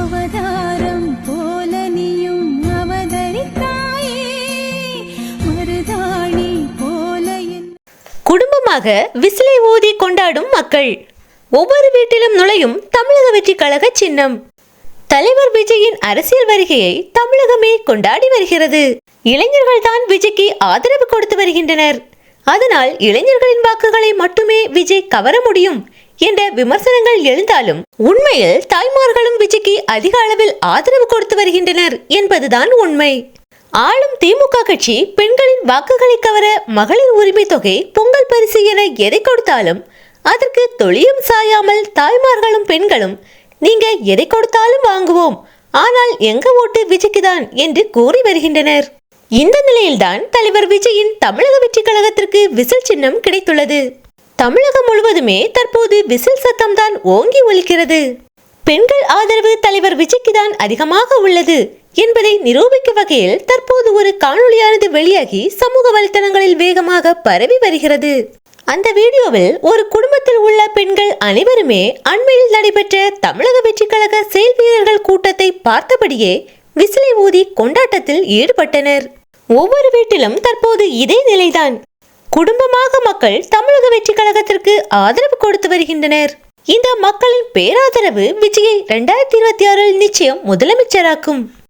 அவதாரம் போல நீயும் அவதரித்தாயே. மருதாணி போல குடும்பமாக விசிலை ஊதி கொண்டாடும் மக்கள். ஒவ்வொரு வீட்டிலும் நுழையும் தமிழக வெற்றி கழக சின்னம். தலைவர் விஜயின் அரசியல் வருகையை தமிழகமே கொண்டாடி வருகிறது. இளைஞர்கள் தான் விஜய்க்கு ஆதரவு கொடுத்து வருகின்றனர். அதனால் இளைஞர்களின் வாக்குகளை மட்டுமே விஜய் கவர முடியும். என்ற விமர்சனங்கள் எழுந்தாலும் உண்மையில் தாய்மார்களும் விஜய்க்கு அதிக அளவில் ஆதரவு கொடுத்து வருகின்றனர் என்பதுதான் உண்மை. ஆளும் திமுக கட்சி பெண்களின் வாக்குகளை கவர மகளிர் உரிமை தொகை பொங்கல் பரிசு என எதை கொடுத்தாலும் அதற்கு தொழியும் சாயாமல் தாய்மார்களும் பெண்களும் நீங்க எதை கொடுத்தாலும் வாங்குவோம் ஆனால் எங்க ஓட்டு விஜய்க்கு தான் என்று கூறி வருகின்றனர். இந்த நிலையில்தான் தலைவர் விஜயின் தமிழக வெற்றி கழகத்திற்கு விசில் சின்னம் கிடைத்துள்ளது. தமிழகம் முழுவதுமே தற்போது விசில் சத்தம் தான் ஓங்கி ஒலிக்கிறது. பெண்கள் ஆதரவு தலைவர் விஜய்க்கு தான் அதிகமாக உள்ளது என்பதை நிரூபிக்கும் வகையில் தற்போது ஒரு காணொளியானது வெளியாகி சமூக வலைத்தளங்களில் வேகமாக பரவி வருகிறது. அந்த வீடியோவில் ஒரு குடும்பத்தில் உள்ள பெண்கள் அனைவருமே அண்மையில் நடைபெற்ற தமிழக வெற்றி கழக செயல் வீரர்கள் கூட்டத்தை பார்த்தபடியே விசிலை ஊதி கொண்டாட்டத்தில் ஈடுபட்டனர். ஒவ்வொரு வீட்டிலும் தற்போது இதே நிலைதான். குடும்பமாக மக்கள் தம் வெற்றி கழகத்திற்கு ஆதரவு கொடுத்து வருகின்றனர். இந்த மக்களின் பேராதரவு விஜயை இரண்டாயிரத்தி இருபத்தி ஆறில் நிச்சயம் முதலமைச்சராக்கும்.